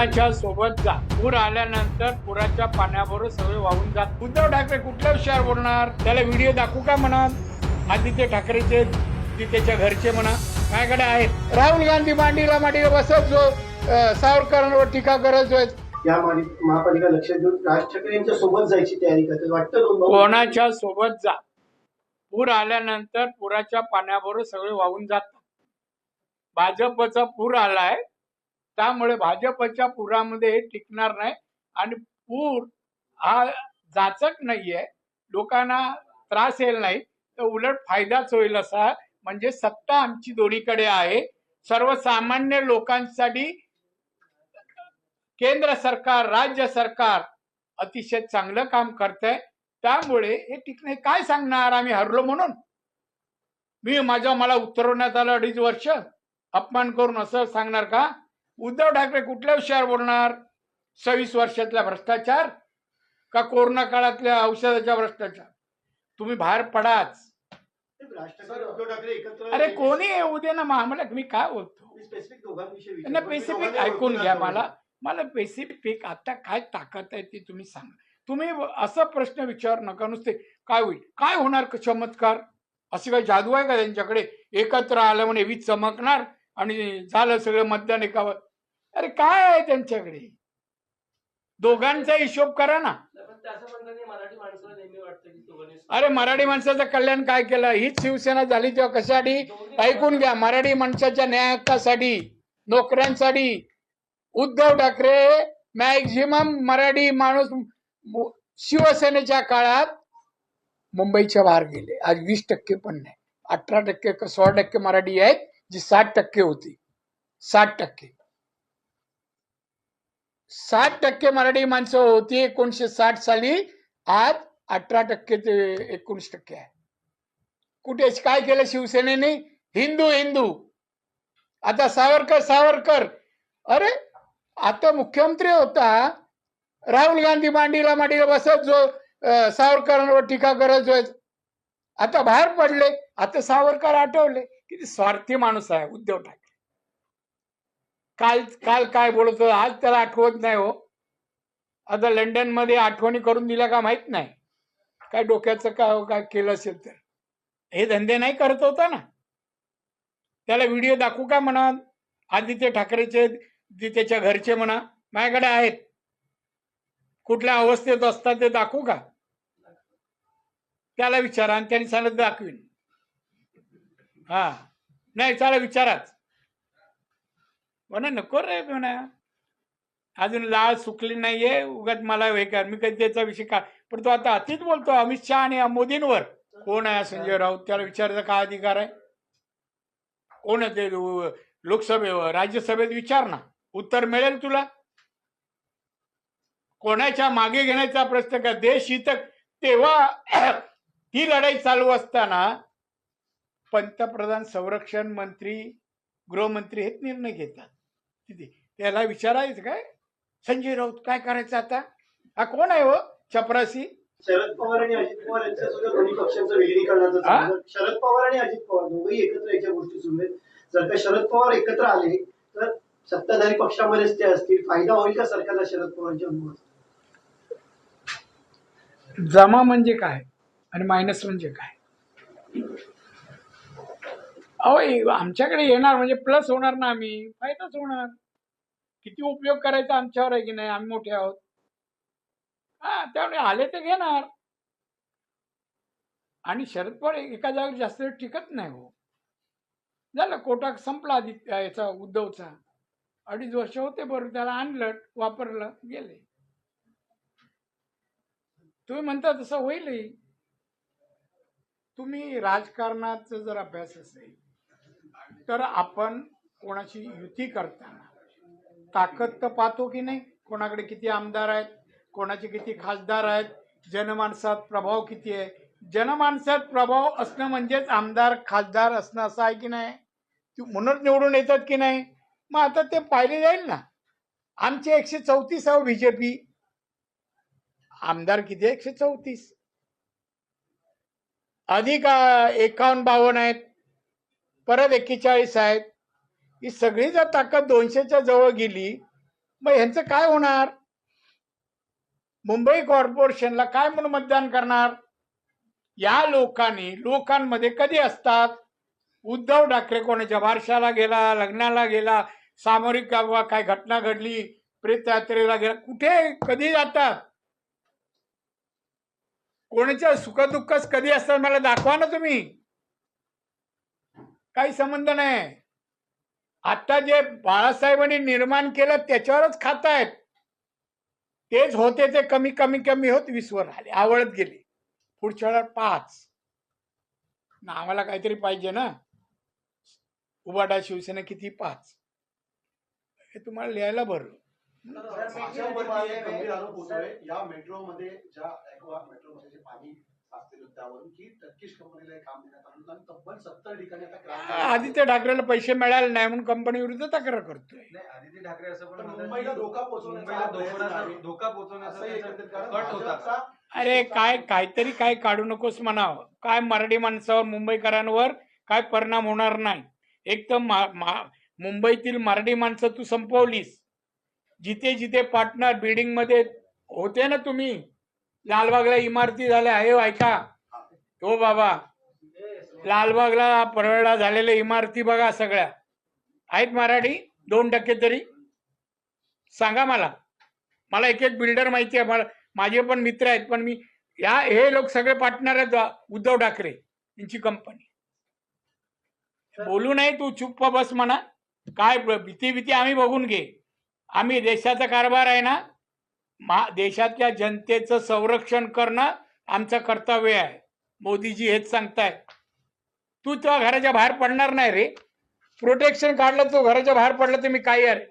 कोणाच्या सोबत जा. पूर आल्यानंतर पुराच्या पाण्याबरोबर सगळे वाहून जात उद्धव ठाकरे कुठल्या विषयावर बोलणार? त्याला व्हिडिओ दाखवू का म्हणत आदित्य ठाकरेचे त्याच्या घरचे म्हणा? माझ्याकडे आहेत? राहुल गांधी मांडीला मांडीला बसत जो सावरकरांवर टीका करत जो या महापालिका लक्षात घेऊन राज ठाकरे यांच्या सोबत जायची तयारी करते वाटतं कोणाच्या सोबत जा? पूर आल्यानंतर पुराच्या पाण्याबरोबर सगळे वाहून जातात. भाजपचा पूर आलाय. त्यामुळे भाजपच्या पुरामध्ये हे टिकणार नाही आणि पूर हा जाचक नाहीये. लोकांना त्रास येईल नाही तर उलट फायदाच होईल असा म्हणजे सत्ता आमची दोन्हीकडे आहे. सर्वसामान्य लोकांसाठी केंद्र सरकार राज्य सरकार अतिशय चांगलं काम करतंय. त्यामुळे हे टिकणे काय सांगणार? आम्ही हरलो म्हणून. मी माझ्या मला उतरवण्यात आलं अडीच वर्ष. अपमान करून असं सांगणार का? उद्धव ठाकरे कुठल्या विषयावर बोलणार? सव्वीस वर्षातला भ्रष्टाचार का कोरोना काळातल्या औषधाच्या भ्रष्टाचार? तुम्ही बाहेर पडाच. अरे कोणी येऊ दे ना आम्हाला मी काय बोलतो? स्पेसिफिक नाही. पेसिफिक ऐकून घ्या. मला. मला पेसिफिक आता काय ताकद आहे ती तुम्ही सांगा. तुम्ही असा प्रश्न विचार नका. नुसते काय होईल? काय होणार क- चमत्कार? अशी काही जादू आहे का त्यांच्याकडे? एकत्र आलं म्हणे वीज चमकणार आणि झालं सगळं मतदान एकावर. अरे काय आहे त्यांच्याकडे? दोघांचा हिशोब करा ना. अरे मराठी माणसाचं कल्याण काय केलं? हीच शिवसेना झाली तेव्हा कशासाठी? ऐकून घ्या मराठी माणसाच्या न्याय हक्कासाठी नोकऱ्यांसाठी. उद्धव ठाकरे मॅक्झिमम मराठी माणूस शिवसेनेच्या काळात मुंबईच्या बाहेर गेले. आज वीस टक्के पण नाही. अठरा टक्के का सोळा टक्के मराठी आहेत जी साठ टक्के होती. साठ टक्के. साठ टक्के मराठी माणसं होती एकोणीशे साठ साली. आज अठरा टक्के ते एकोणीस टक्के आहे. कुठे काय केलं शिवसेनेने? हिंदू हिंदू. आता सावरकर सावरकर. अरे आता मुख्यमंत्री होता. राहुल गांधी मांडीला मांडीला बसत जो सावरकरांवर टीका करत जो आता बाहेर पडले. आता सावरकर आठवले. किती स्वार्थी माणूस आहे उद्धव ठाकरे. काल काल काय बोलत? आज त्याला आठवत नाही हो. आता लंडनमध्ये आठवणी करून दिल्या का माहीत नाही. काय डोक्याचं काय हो, काय केलं असेल तर. हे धंदे नाही करत होता ना. त्याला व्हिडिओ दाखवू का म्हणा? आदित्य ठाकरेचे त्याच्या घरचे म्हणा. माझ्याकडे आहेत. कुठल्या अवस्थेत असतात ते दाखवू का? त्याला विचारा आणि त्यांनी सांगितलं दाखवीन. हा. नाही त्याला विचाराच. म्हणा नको रे म्हणा. अजून लाळ सुकली नाहीये उगाच मला हे कर. मी कधी त्याचा विषय का पण तो आता अतिच बोलतो अमित शहा आणि मोदींवर. कोण आहे संजय राऊत? त्याला विचारायचा काय अधिकार आहे? कोण आहे ते? लोकसभेवर राज्यसभेत विचार ना. उत्तर मिळेल तुला. कोणाच्या मागे घेण्याचा प्रश्न का? देश हितक तेव्हा ही लढाई चालू असताना पंतप्रधान संरक्षण मंत्री गृहमंत्री हेच निर्णय घेतात. तिथे त्याला विचारायचं काय? संजय राऊत काय करायचं आता? हा कोण आहे हो? चपरासी? शरद पवार आणि अजित पवार यांच्या सुद्धा दोन्ही पक्षांचं विलिनीकरणाचं हा? शरद पवार आणि अजित पवार दोघंही एकत्र याच्या गोष्टी सुरू आहेत. जर का शरद पवार एकत्र आले तर सत्ताधारी पक्षामध्येच ते असतील. फायदा होईल का सरकारला शरद पवारांच्या अनुमती जमा म्हणजे काय? आणि मायनस म्हणजे काय? अहो आमच्याकडे येणार म्हणजे प्लस होणार ना आम्ही. फायदाच होणार. किती उपयोग करायचा आमच्यावर आहे की नाही? आम्ही मोठे आहोत. हा त्यामुळे आले ते घेणार. आणि शरद पवार एका जागेवर जास्त वेळ टिकत नाही हो. झालं कोटा संपला आदित्य याचा उद्धवचा. अडीच वर्ष होते बरोबर त्याला आणलं वापरलं गेले. तुम्ही म्हणता तसं होईलही. तुम्ही राजकारणाचा जर अभ्यास असेल तर आपण कोणाची युती करताना ताकद तर पाहतो की नाही? कोणाकडे किती आमदार आहेत? कोणाचे किती खासदार आहेत? जनमानसात प्रभाव किती आहे? जनमानसात प्रभाव असणं म्हणजेच आमदार खासदार असणं असं आहे की नाही? ती म्हणून निवडून येतात की नाही? मग आता ते पाहिले जाईल ना. आमचे एकशे चौतीस आहे बीजेपी आमदार किती? एकशे चौतीस. अधिक एकावन्न बावन्न आहेत. परत एक्केचाळीस आहेत. ही सगळी जर ताकद दोनशेच्या जवळ गेली. मग ह्यांचं काय होणार? मुंबई कॉर्पोरेशनला काय म्हणून मतदान करणार? या लोकांनी लोकांमध्ये कधी असतात? उद्धव ठाकरे कोणाच्या बारशाला गेला लग्नाला गेला सामोरिक किंवा काय घटना घडली प्रेतयात्रेला गेला कुठे कधी जातात? कोणाच्या सुखदुःखच कधी असतात? मला दाखवा ना तुम्ही. काही संबंध नाही. आता जे बाळासाहेबांनी निर्माण केलं त्याच्यावरच खातायत तेच होते ते कमी कमी कमी होत वीसवर आले आवडत गेले. पुढच्या वेळा पाच. ना आम्हाला काहीतरी पाहिजे ना? उबाडा शिवसेना किती पाच? हे तुम्हाला लिहायला भरलं या मेट्रोमध्ये ज्या मेट्रोमध्ये जे पाणी त्यावरून की टर्किश कंपनीला काम देण्यात आलं. होतं आणि तब्बल सत्तर ठिकाणी आता क्रांती आदित्य ठाकरेला पैसे मिळाले नाही म्हणून कंपनी विरुद्ध तक्रार करतोय. नाही आदित्य ठाकरे असं पण मुंबईला धोका पोहोचवण्याचा धोका पोहोचवण्याचा अरे काय काहीतरी काय काढू नकोस म्हणावं. काय मराठी माणसावर मुंबईकरांवर काय परिणाम होणार नाही. एक तर मुंबईतील मराठी माणसं तू संपवलीस. जिथे जिथे पार्टनर बिल्डिंगमध्ये होते ना तुम्ही? लालबागला इमारती झाल्या. हे ऐका. हो बाबा. लालबागला परळला झालेल्या इमारती बघा सगळ्या. आहेत मराठी? दोन टक्के तरी. सांगा मला. मला एक एक बिल्डर माहिती आहे. मला माझे पण मित्र आहेत. पण मी या हे लोक सगळे पार्टनर आहेत उद्धव ठाकरे यांची कंपनी बोलू नाही तू चुप्प बस म्हणा. काय भीती भीती आम्ही बघून घे. आम्ही देशाचा कारभार आहे ना मा देशातल्या जनतेचं संरक्षण करणं आमचं कर्तव्य आहे. मोदीजी हेच सांगताय तू तुझ्या घराच्या बाहेर पडणार नाही रे. प्रोटेक्शन काढलं तो घराच्या बाहेर पडलं तर मी काही अरे